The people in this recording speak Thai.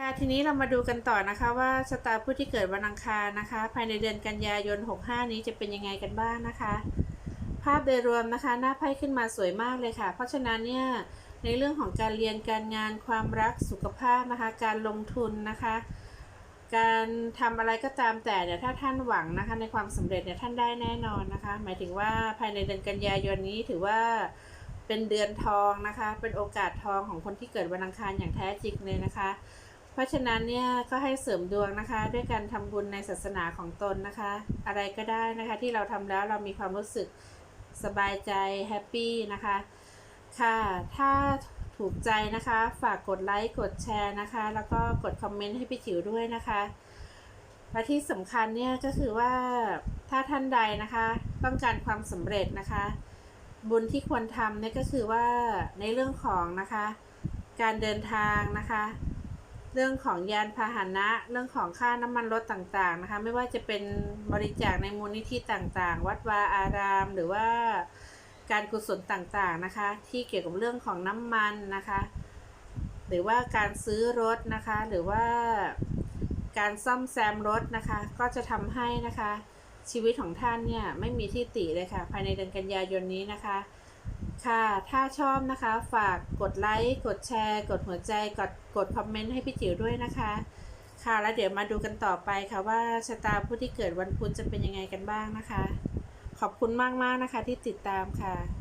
ค่ะทีนี้เรามาดูกันต่อนะคะว่าชะตาผู้ที่เกิดวันอังคารนะคะ ภายในเดือนกันยายน 65 นี้จะเป็นยังไงกันบ้างนะคะ ภาพโดยรวมนะคะหน้าไพ่ขึ้นมาสวยมากเลยค่ะ เพราะฉะนั้นเนี่ยในเรื่องของการเรียนการงานความรักสุขภาพนะคะ การลงทุนนะคะ การทำอะไรก็ตามแต่เนี่ยถ้าท่านหวังนะคะ ในความสำเร็จเนี่ยท่านได้แน่นอนนะคะ หมายถึงว่าภายในเดือนกันยายนนี้ถือว่าเป็นเดือนทองนะคะ เป็นโอกาสทองของคนที่เกิดวันอังคารอย่างแท้จริงเลยนะคะ เพราะฉะนั้นเนี่ยก็ให้เสริมดวงนะคะ ด้วยการทำบุญในศาสนาของตนนะคะ อะไรก็ได้นะคะที่เราทำแล้วเรามีความรู้สึกสบายใจแฮปปี้นะคะค่ะ ถ้าถูกใจนะคะ ฝากกดไลค์กดแชร์นะคะ แล้วก็กดคอมเมนต์ให้พี่จิ๋วด้วยนะคะและที่สำคัญเนี่ยก็คือว่าถ้าท่านใดนะคะ ต้องการความสำเร็จนะคะ บุญที่ควรทำเนี่ยก็คือว่าในเรื่องของนะคะ การเดินทางนะคะ เรื่องของยานพาหนะเรื่องของค่าน้ำมันรถต่างๆนะคะ ไม่ว่าจะเป็นบริจาคในมูลนิธิต่างๆ วัดวาอาราม หรือว่าการกุศลต่างๆนะคะ ที่เกี่ยวกับเรื่องของน้ำมันนะคะ หรือว่าการซื้อรถนะคะ หรือว่าการซ่อมแซมรถนะคะ ก็จะทำให้นะคะ ชีวิตของท่านเนี่ยไม่มีที่ติเลยค่ะ ภายในเดือนกันยายนนี้นะคะ ค่ะ ถ้าชอบนะคะ ฝากกดไลค์ กดแชร์ กดหัวใจ กด กดคอมเมนต์ให้พี่จิ๋วด้วยนะคะ ค่ะ แล้วเดี๋ยวมาดูกันต่อไปค่ะว่าชะตาผู้ที่เกิดวันพุธจะเป็นยังไงกันบ้างนะคะ ขอบคุณมากๆนะคะที่ติดตามค่ะ